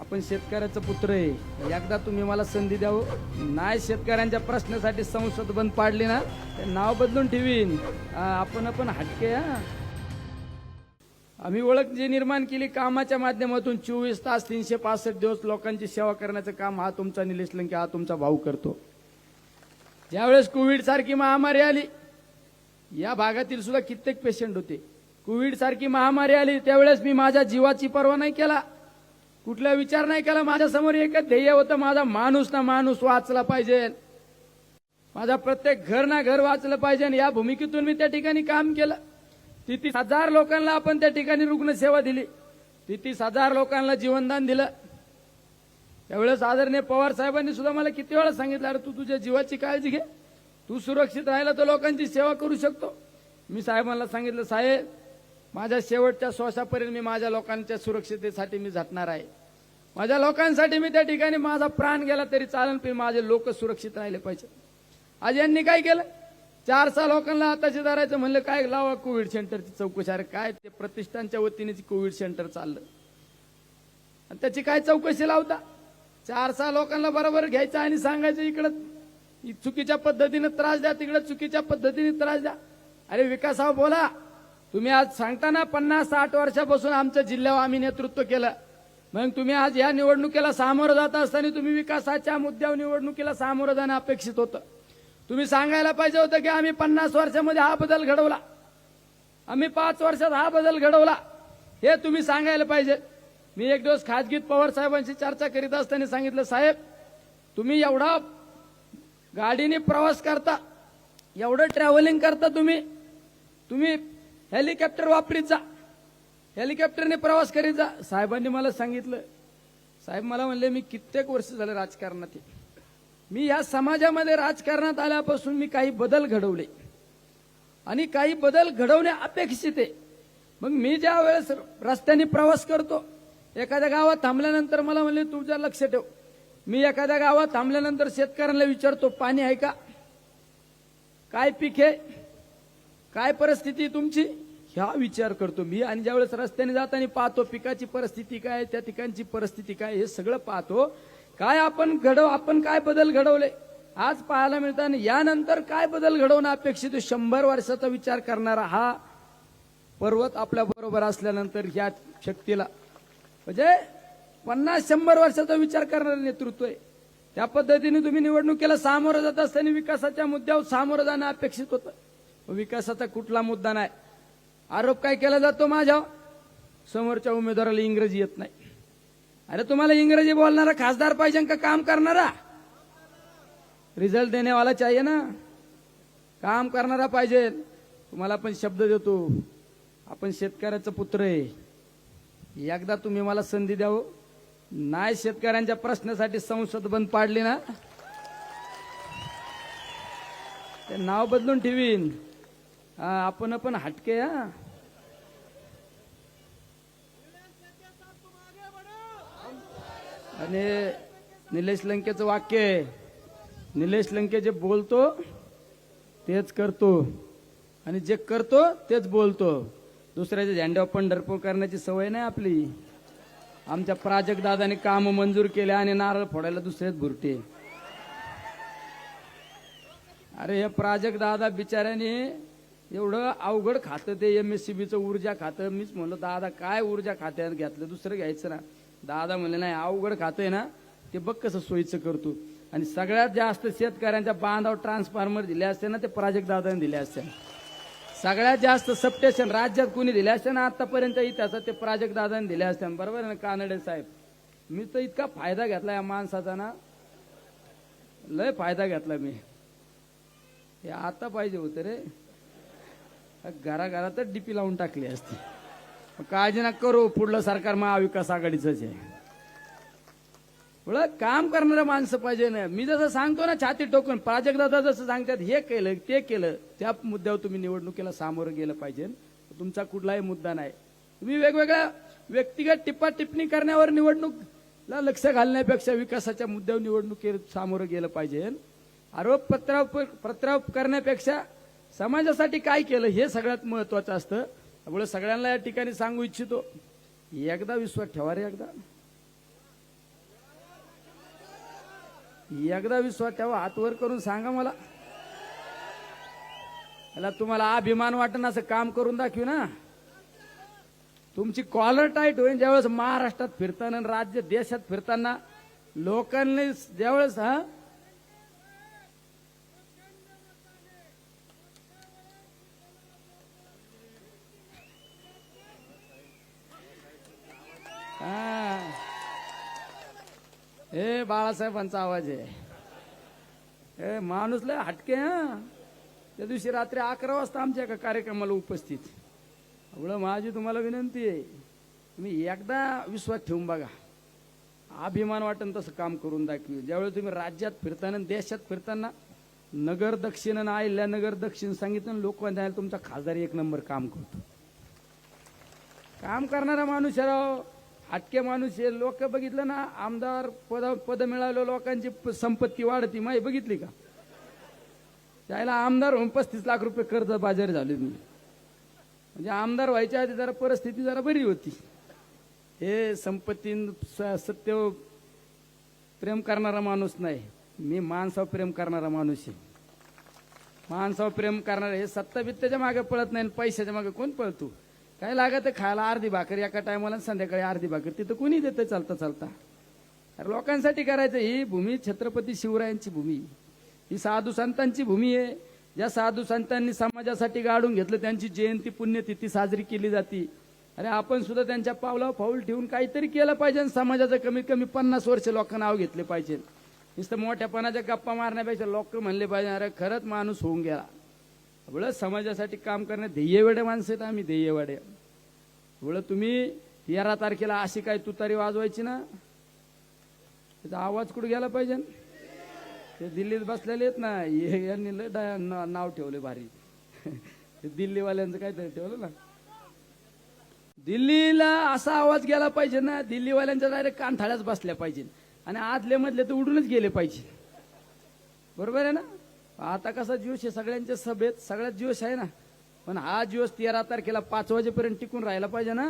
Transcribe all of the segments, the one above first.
आपण शेतकऱ्याचं पुत्र आहे. एकदा तुम्ही मला संधी द्यावं हो. नाही शेतकऱ्यांच्या प्रश्नासाठी संसद बंद पाडली ना ते नाव बदलून ठेवीन. आपण आपण हटके आम्ही ओळख जी निर्माण केली कामाच्या माध्यमातून. चोवीस तास तीनशे पासष्ट दिवस लोकांची सेवा करण्याचं काम हा तुमचा निलेश लंके हा तुमचा भाऊ करतो. ज्यावेळेस कोविड सारखी महामारी आली या भागातील सुद्धा कित्येक पेशंट होते. कोविड सारखी महामारी आली त्यावेळेस मी माझ्या जीवाची पर्वा नाही केला. कुठला विचार नाही केला माझ्यासमोर एकच ध्येय होतं माझा माणूस ना माणूस वाचला पाहिजे. माझा प्रत्येक घर ना घर वाचलं पाहिजे आणि या भूमिकेतून मी त्या ठिकाणी काम केलं. तितीस हजार लोकांना आपण त्या ठिकाणी रुग्णसेवा दिली. तितीस हजार लोकांना जीवनदान दिलं. त्यावेळेस आदरणीय पवार साहेबांनी सुद्धा मला किती वेळा सांगितलं अरे तू तुझ्या जीवाची काळजी घे. तू सुरक्षित राहिला तर लोकांची सेवा करू शकतो. मी साहेबांना सांगितलं साहेब माझ्या शेवटच्या श्वासापर्यंत मी माझ्या लोकांच्या सुरक्षितेसाठी मी झटणार आहे. माझ्या लोकांसाठी मी त्या ठिकाणी माझा प्राण गेला तरी चालन पण माझे लोक सुरक्षित राहिले पाहिजे. आज यांनी काय केलं? चार सहा लोकांना आताशी धरायचं म्हणलं काय लावा कोविड सेंटरची चौकशी? अरे काय ते प्रतिष्ठानच्या वतीने कोविड सेंटर चाललं. आणि त्याची काय चौकशी लावता? चार सहा लोकांना बरोबर घ्यायचं आणि सांगायचं इकडं चुकीच्या पद्धतीने त्रास द्या तिकडं चुकीच्या पद्धतीने त्रास द्या. अरे विकासावर बोला. तुम्ही आज सांगताना पन्नास साठ वर्षापासून आमच्या जिल्ह्यावर आम्ही नेतृत्व केलं. मग तुम्ही आज या निवडणुकीला सामोरं जात असताना तुम्ही विकासाच्या मुद्द्यावर निवडणुकीला सामोरं जाणं अपेक्षित होतं. तुम्ही सांगायला पाहिजे होतं की आम्ही पन्नास वर्षामध्ये हा बदल घडवला. आम्ही पाच वर्षात हा बदल घडवला. हे तुम्ही सांगायला पाहिजे. मी एक दिवस खाजगीत पवार साहेबांशी चर्चा करीत असताना सांगितलं साहेब तुम्ही एवढा गाडीने प्रवास करता एवढं ट्रॅव्हलिंग करता तुम्ही तुम्ही हेलिकॉप्टर वापरीत जा. हेलिकॉप्टरने प्रवास करीत जा. साहेबांनी मला सांगितलं. साहेब मला म्हणले मी कित्येक वर्ष झालं राजकारणात मी या समाजामध्ये राजकारणात आल्यापासून मी काही बदल घडवले. आणि काही बदल घडवणे अपेक्षित आहे. मग मी ज्या वेळेस रस्त्याने प्रवास करतो एखाद्या गावात थांबल्यानंतर मला म्हणले तुझं लक्ष ठेव. मी एखाद्या गावात थांबल्यानंतर शेतकऱ्यांना विचारतो पाणी आहे का? काय पीक आहे? काय परिस्थिती तुमची? ह्या विचार करतो मी. आणि ज्यावेळेस रस्त्याने जाताना पाहतो पिकाची परिस्थिती काय त्या ठिकाणची परिस्थिती काय हे सगळं पाहतो. काय आपण घडव आपण काय बदल घडवले? आज पाहायला मिळतं आणि यानंतर काय बदल घडवणं अपेक्षित शंभर वर्षाचा विचार करणारा हा पर्वत आपल्या बरोबर असल्यानंतर ह्या शक्तीला. म्हणजे पन्नास शंभर वर्षाचा विचार करणारं नेतृत्व आहे. त्या पद्धतीने तुम्ही निवडणुकीला सामोरं जात असताना विकासाच्या मुद्द्यावर सामोरं जाणं अपेक्षित होतं. विकासाचा कुठला मुद्दा नाही. आरोप काय केला जातो माझ्या समोरच्या उमेदवाराला इंग्रजी येत नाही. अरे तुम्हाला इंग्रजी बोलणारा खासदार पाहिजे का काम करणारा? रिझल्ट देण्यावाला चाहिए ना? काम करणारा पाहिजे. तुम्हाला आपण शब्द देतो. आपण शेतकऱ्याचं पुत्र आहे. एकदा तुम्ही मला संधी द्यावं हो. नाही शेतकऱ्यांच्या प्रश्नासाठी संसद बंद पाडली ना? ते नाव बदलून ठेवीन. आपण पण हटके हा. आणि निलेश लंकेचं वाक्य आहे. निलेश लंके जे बोलतो तेच करतो. आणि जे करतो तेच बोलतो. दुसऱ्याच्या झेंड्यावर पंढरपूर करण्याची सवय नाही आपली. आमच्या प्राजक्त दादाने काम मंजूर केले आणि नारळ फोडायला दुसरेच भुरटे. अरे हे प्राजक्त दादा बिचाऱ्याने एवढं अवघड खातं ते एम एस सी बीचं ऊर्जा खातं. मीच म्हणलं दादा काय ऊर्जा खात्यात घेतलं? दुसरं घ्यायचं ना. दादा म्हणले नाही अवघड खातं आहे ना. ते बघ कसं सोयीचं करतो आणि सगळ्यात जास्त शेतकऱ्यांच्या बांधावर ट्रान्सफॉर्मर दिले असते ना ते प्राजक्त दादाने दिले असते. सगळ्यात जास्त सबस्टेशन राज्यात कुणी दिले असते ना आतापर्यंत इतिहासात ते प्राजक्त दादाने दिले असते. बरोबर आहे ना कानडे साहेब? मी तर इतका फायदा घेतला या माणसाचा ना. लय फायदा घेतला मी. हे आता पाहिजे होतं रे. घराघरातच डीपी लावून टाकली असती. काळजी ना करू पुढलं सरकार महाविकास आघाडीचंच आहे. थोडं काम करणारं माणसं पाहिजे ना. मी जसं सांगतो ना छाती टोकून प्राजक्त दादा जसं सांगतात हे केलं ते केलं त्या मुद्द्यावर तुम्ही निवडणुकीला सामोरं गेलं पाहिजे. तुमचा कुठलाही मुद्दा नाही. तुम्ही वेगवेगळ्या व्यक्तिगत टिप्पा टिप्पणी करण्यावर निवडणूकला लक्ष घालण्यापेक्षा विकासाच्या मुद्द्यावर निवडणुकीत सामोरं गेलं पाहिजे. आरोप पत्रारोप प्रत्यारोप करण्यापेक्षा समाजासाठी काय केलं हे सगळ्यात महत्वाचं असतं. त्यामुळे सगळ्यांना या ठिकाणी सांगू इच्छितो एकदा विश्वास ठेवा रे एकदा. एकदा विश्वास ठेवा हातवर करून सांगा मला. त्याला तुम्हाला अभिमान वाटण असं काम करून दाखवू ना. तुमची कॉलर टाईट होईल ज्यावेळेस महाराष्ट्रात फिरताना आणि राज्य देशात फिरताना लोकांनी ज्यावेळेस हा. हे बाळासाहेबांचा आवाज आहे. हे माणूस लय हटके हा. त्या दिवशी रात्री अकरा वाजता आमच्या एका कार्यक्रमाला उपस्थित. एवढं माझी तुम्हाला विनंती आहे. तुम्ही एकदा विश्वास ठेवून बघा. अभिमान वाटन तसं काम करून दाखवी. ज्यावेळी तुम्ही राज्यात फिरताना देशात फिरताना नगर दक्षिण आणि आयल्या नगर दक्षिण सांगितलं लोक तुमचा खासदार एक नंबर काम करतो. काम करणारा माणूस आहे राव. अटके माणूस आहे लोक बघितलं ना आमदार पद पद मिळालं लोकांची प- संपत्ती वाढती. माही बघितली का? त्याला आमदार होऊन पस्तीस लाख रुपये कर्ज बाजारी झाले मी म्हणजे आमदार व्हायच्या आधी जरा परिस्थिती जरा बरी होती. हे संपत्ती सत्य प्रेम करणारा माणूस नाही. मी माणसावर प्रेम करणारा माणूस आहे. माणसावर प्रेम करणारे हे सत्ता बित्त्याच्या मागे पळत नाही आणि पैशाच्या मागे कोण पळतो? काय लागत आहे खायला? अर्धी भाकर एका टायमाला संध्याकाळी अर्धी भाकर. तिथं कोणी देतं चालता चालता? अरे लोकांसाठी करायचं ही भूमी छत्रपती शिवरायांची भूमी. ही साधू संतांची भूमी आहे. ज्या साधू संतांनी समाजासाठी गाडून घेतलं त्यांची जयंती पुण्यतिथी साजरी केली जाते. अरे आपण सुद्धा त्यांच्या पावलावर पाऊल ठेवून काहीतरी केलं पाहिजे आणि समाजाचं कमीत कमी पन्नास वर्ष लोकांना नाव घेतले पाहिजे. नुसतं मोठ्यापणाच्या गप्पा मारण्यापेक्षा लोक म्हणले पाहिजे अरे खरंच माणूस होऊन गेला. एवढं समाजासाठी काम करणे ध्येयवेडे माणसं आहेत आम्ही ध्येयवाडे एवढं तुम्ही तेरा तारखेला अशी काय तुतारी वाजवायची ना? त्याचा आवाज कुठे गेला पाहिजे? ते दिल्लीत बसलेले आहेत ना यांनी लय नाव ठेवले भारी. ते दिल्लीवाल्यांचं काहीतरी ठेवलं ना. दिल्लीला असा आवाज गेला पाहिजे ना दिल्लीवाल्यांच्या डायरेक्ट कानथाळ्याच बसल्या पाहिजे. आणि आतले मधले तर उडूनच गेले पाहिजे. बरोबर आहे ना? आता कसा जोश आहे सगळ्यांच्या सभेत सगळ्यात जोश आहे ना. पण हा दिवस तेरा तारखेला पाच वाजेपर्यंत टिकून राहिला पाहिजे ना.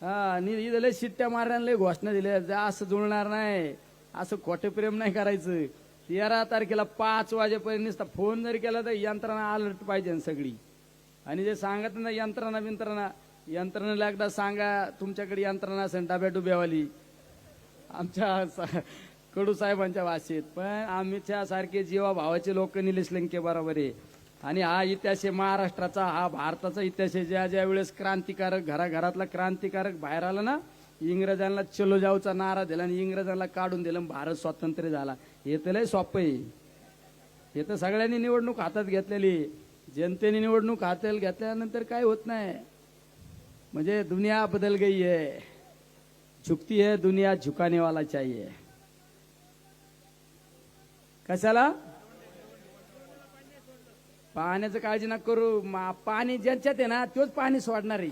हा नि इथं लय शिट्ट्या मारण्याला लय घोषणा दिल्या. जा असं जुळणार नाही. असं खोटे प्रेम नाही करायचं. तेरा तारखेला पाच वाजेपर्यंत नुसता फोन जरी केला तर यंत्रणा अलर्ट पाहिजे सगळी. आणि जे सांगत ना यंत्रणा बिंत्रणा यंत्रणेला एकदा सांगा तुमच्याकडे यंत्रणा असेल डब्या डुब्यावाली आमच्या कडू साहेबांच्या भाषेत पण आमच्या सारखे जीवा भावाचे लोक निलेश लंके बरोबर आहे. आणि हा इतिहास आहे महाराष्ट्राचा हा भारताचा इतिहास आहे. ज्या ज्या वेळेस क्रांतिकारक घराघरातला क्रांतिकारक बाहेर आला ना इंग्रजांना चलो जाऊचा नारा दिला आणि इंग्रजांना काढून दिलं आणि भारत स्वातंत्र्य झाला. हे तर लय सोपं आहे. हे तर सगळ्यांनी निवडणूक हातात घेतलेली जनतेने निवडणूक हातात घेतल्यानंतर काय होत नाही. म्हणजे दुनिया बदल गई है झुकती है दुनिया झुकाने वाला चाहिए. कशाला? पाण्याचं काळजी नका करू. मा- पाणी ज्यांच्यात आहे ना तोच पाणी सोडणार. आहे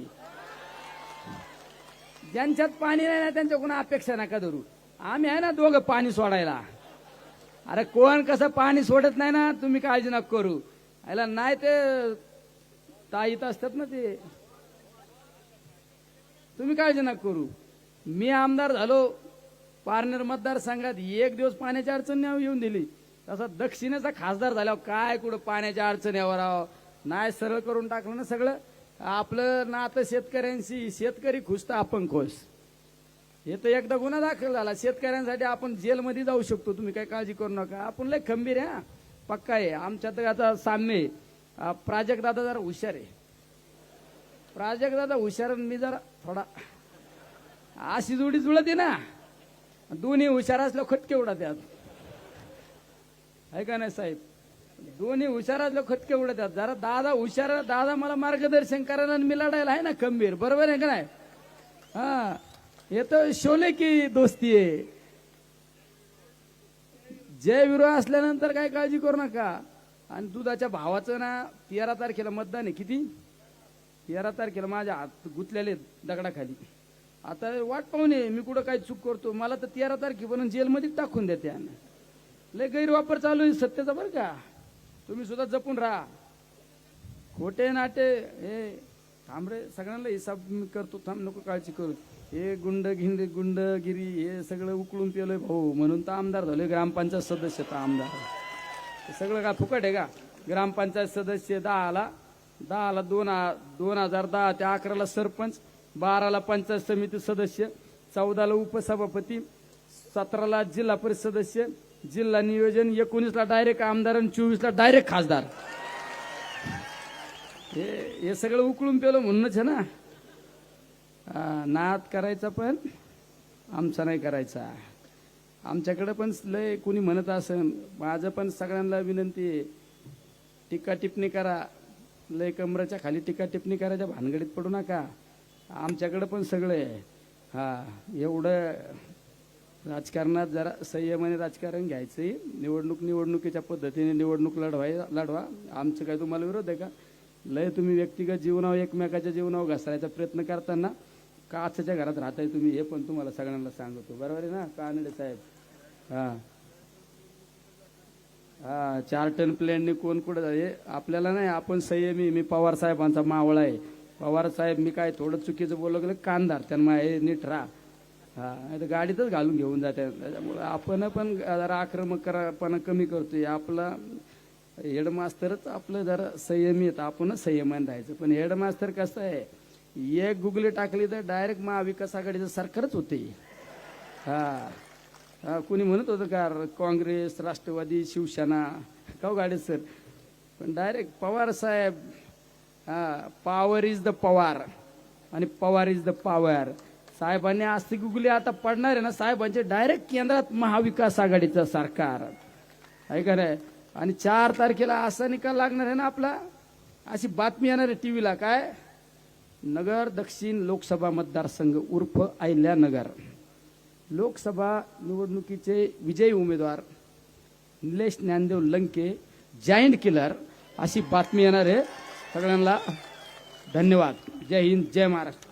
ज्यांच्यात पाणी नाही ना त्यांच्याकडून अपेक्षा नका धरू. आम्ही आहे ना दोघं पाणी सोडायला. अरे कोण कसं पाणी सोडत नाही ना तुम्ही काळजी नका करू. याला नाही ते ताईत असतात ना ते. तुम्ही काळजी नका करू. मी आमदार झालो. पारनेर मतदारसंघात एक दिवस पाण्याची अडचण येऊन दिली. तसा दक्षिणेचा खासदार झाल्यावर काय कुठं पाण्याच्या अडचण यावर राव नाही सरळ करून टाकलं ना सगळं. आपलं ना आता शेतकऱ्यांशी शेतकरी खुश तर आपण खुश. हे तर एकदा गुन्हा दाखल झाला. शेतकऱ्यांसाठी आपण जेलमध्ये जाऊ शकतो. तुम्ही काय काळजी करू नका. आपण लय खंबीर आहे पक्का आहे. आमच्या तर आता साम्य आहे. प्राजक्त दादा जरा हुशार आहे. प्राजक्त दादा हुशार आणि मी जरा थोडा अशी जोडी जुळते ना. दोन्ही हुशार असल्या खटके उडत्यात आहे का नाही साहेब? दोन्ही हुशारातले खतके उडतात. जरा दादा हुशार दादा मला मार्गदर्शन करायला आणि मी लढायला आहे ना खंबीर. बरोबर आहे का नाही? हा. हे तर शोले की दोस्ती आहे. जय विरोह असल्यानंतर काय काळजी करू नका. आणि दुधाच्या भावाचं ना तेरा तारखेला मतदान आहे. किती? तेरा तारखेला माझ्या हात गुतलेले दगडाखाली. आता वाट पाहून मी कुठं काय चूक करतो. मला तर तेरा तारखेपर्यंत जेलमध्ये टाकून देते यांना. लय गैरवापर चालू आहे सत्तेचा बरं का. तुम्ही सुद्धा जपून राहा. खोटे नाटे हे थांब रे सगळ्यांना हिसाब मी करतो थांब नको काळजी करू. हे गुंड गिंड गुंडगिरी हे सगळं उकळून पेलोय भाऊ. म्हणून तर आमदार झालोय ग्रामपंचायत सदस्य तर आमदार सगळं का फुकट आहे का? ग्रामपंचायत सदस्य दहाला दहाला दोन दोन हजार दहा ते अकराला सरपंच बाराला पंचायत समिती सदस्य चौदाला उपसभापती सतराला जिल्हा परिषद सदस्य जिल्हा नियोजन एकोणीसला डायरेक्ट आमदार आणि चोवीसला डायरेक्ट खासदार. हे हे सगळं उकळून पेलं म्हणूनच आहे ना? हा, नाद करायचा पण आमचा नाही करायचा. आमच्याकडं पण लय कोणी म्हणत असन माझं पण सगळ्यांना विनंती आहे टीका टिप्पणी करा. लय कमराच्या खाली टीका टिप्पणी करायच्या भानगडीत पडू नका. आमच्याकडं पण सगळं आहे. हा एवढं राजकारणात जरा संयमाने राजकारण घ्यायचंय. निवडणूक निवडणुकीच्या पद्धतीने निवडणूक लढवाय लढवा. आमचं काय तुम्हाला विरोध आहे का? लय तुम्ही व्यक्तिगत जीवनावर एकमेकाच्या जीवनावर घसरायचा प्रयत्न करताना काचच्या घरात राहताय तुम्ही हे पण तुम्हाला सगळ्यांना सांगतो. बरोबर आहे ना कानडे साहेब? हा. चार टन प्लॅनने कोण कुठं हे आपल्याला नाही आपण संयमी मी पवार साहेबांचा मावळा आहे. पवार साहेब मी काय थोडं चुकीचं बोललो गेलं कांदार त्यांना हे नीट राहा. हा नाही तर गाडीतच घालून घेऊन जाते. त्याच्यामुळे आपण पण जरा आक्रमक करापणा कमी करतोय. आपला हेडमास्तरच आपलं जरा संयमी येतं आपणच संयमान राहायचं. पण हेडमास्तर कसं आहे एक गुगली टाकली तर डायरेक्ट महाविकास आघाडीचं सरकारच होते. हा हा कुणी म्हणत होतं का काँग्रेस राष्ट्रवादी शिवसेना का हो गाडी सर? पण डायरेक्ट पवार साहेब हा पॉवर इज द पवार आणि पवार इज द पॉवर साहेबांनी आस्ती गुगली आता पडणार आहे ना साहेबांचे डायरेक्ट केंद्रात महाविकास आघाडीचं सरकार. आहे का नाही? आणि चार तारखेला असा निकाल लागणार आहे ना आपला. अशी बातमी येणार आहे टीव्हीला. काय? नगर दक्षिण लोकसभा मतदारसंघ उर्फ अहिल्यानगर. लोकसभा निवडणुकीचे विजयी उमेदवार निलेश ज्ञानदेव लंके जायंट किलर अशी बातमी येणार आहे. सगळ्यांना धन्यवाद. जय हिंद जय महाराष्ट्र.